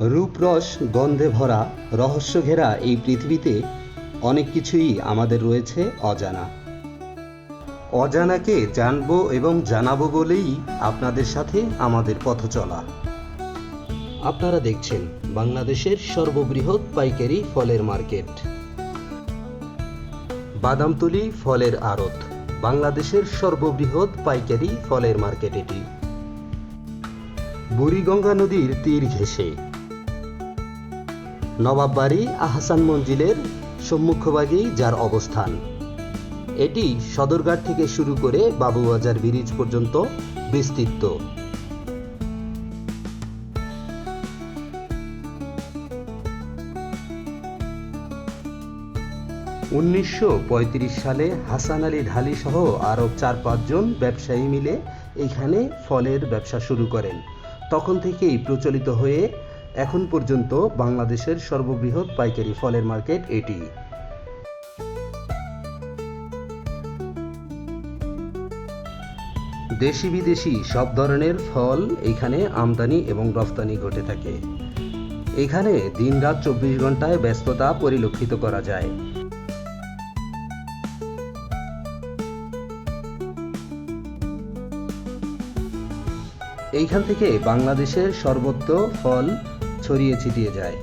রূপরস গন্ধে ভরা, রহস্য ঘেরা এই পৃথিবীতে অনেক কিছুই আমাদের রয়েছে অজানা। অজানাকে জানব এবং জানাব বলেই আপনাদের সাথে আমাদের পথ চলা। আপনারা দেখছেন বাংলাদেশের সর্ববৃহৎ পাইকারি ফলের মার্কেট। বাদামতলি ফলের আড়ত, বাংলাদেশের সর্ববৃহৎ পাইকারি ফলের মার্কেট এটি। বুড়িগঙ্গা নদীর তীর ঘেঁষে নবাববাড়ি আহসান মঞ্জিলের সম্মুখভাগেই যার অবস্থান। এটি সদরঘাট থেকে শুরু করে বাবুবাজার ব্রিজ পর্যন্ত বিস্তৃত। উনিশশো পঁয়ত্রিশ সালে হাসান আলী ঢালি সহ আরও চার পাঁচজন ব্যবসায়ী মিলে এখানে ফলের ব্যবসা শুরু করেন। তখন থেকেই প্রচলিত হয়ে এখন পর্যন্ত বাংলাদেশের সর্ববৃহৎ পাইকারি ফলের মার্কেট এটি। দেশি বিদেশি সব ধরনের ফল এখানে আমদানি এবং রফতানি ঘটে থাকে। এখানে দিনরাত চব্বিশ ঘন্টায় ব্যস্ততা পরিলক্ষিত করা যায়। এইখান থেকে বাংলাদেশের সর্বত্র ফল ছড়িয়ে ছিটিয়ে যায়।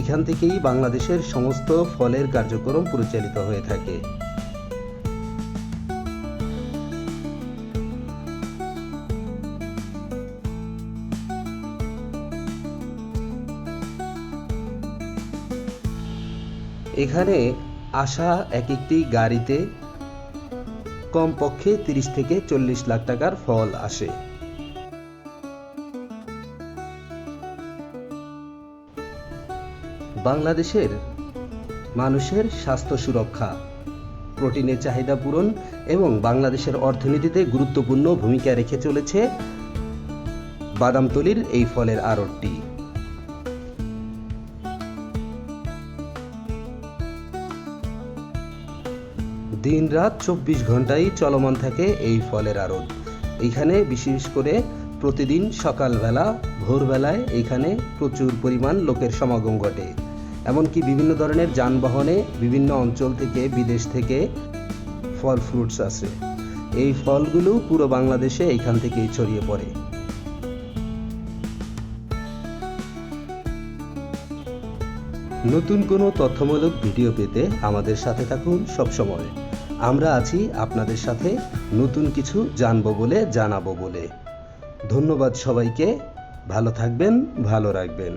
এখান থেকেই বাংলাদেশের সমস্ত ফলের কার্যক্রম পরিচালিত হয়ে থাকে। এখানে আসা এক একটি গাড়িতে কমপক্ষে তিরিশ থেকে চল্লিশ লাখ টাকার ফল আসে। বাংলাদেশের মানুষের স্বাস্থ্য সুরক্ষা। প্রোটিনের চাহিদা পূরণ এবং বাংলাদেশের অর্থনীতিতে গুরুত্বপূর্ণ ভূমিকা রেখে চলেছে বাদামতলির এই ফলের আড়তটি। দিন রাত চব্বিশ ঘন্টাই চলমান থাকে এই ফলের আড়ত। এইখানে বিশেষ করে প্রতিদিন সকালবেলা, ভোরবেলায় এখানে প্রচুর পরিমাণ লোকের সমাগম ঘটে। এমনকি বিভিন্ন ধরনের যানবাহনে বিভিন্ন অঞ্চল থেকে, বিদেশ থেকে ফল ফ্রুটস আসে। এই ফলগুলো পুরো বাংলাদেশে এখান থেকেই ছড়িয়ে পড়ে। নতুন কোনো তথ্যমূলক ভিডিও পেতে আমাদের সাথে থাকুন সবসময়। আমরা আছি আপনাদের সাথে নতুন কিছু জানব বলে, জানাব বলে। ধন্যবাদ সবাইকে। ভালো থাকবেন, ভালো রাখবেন।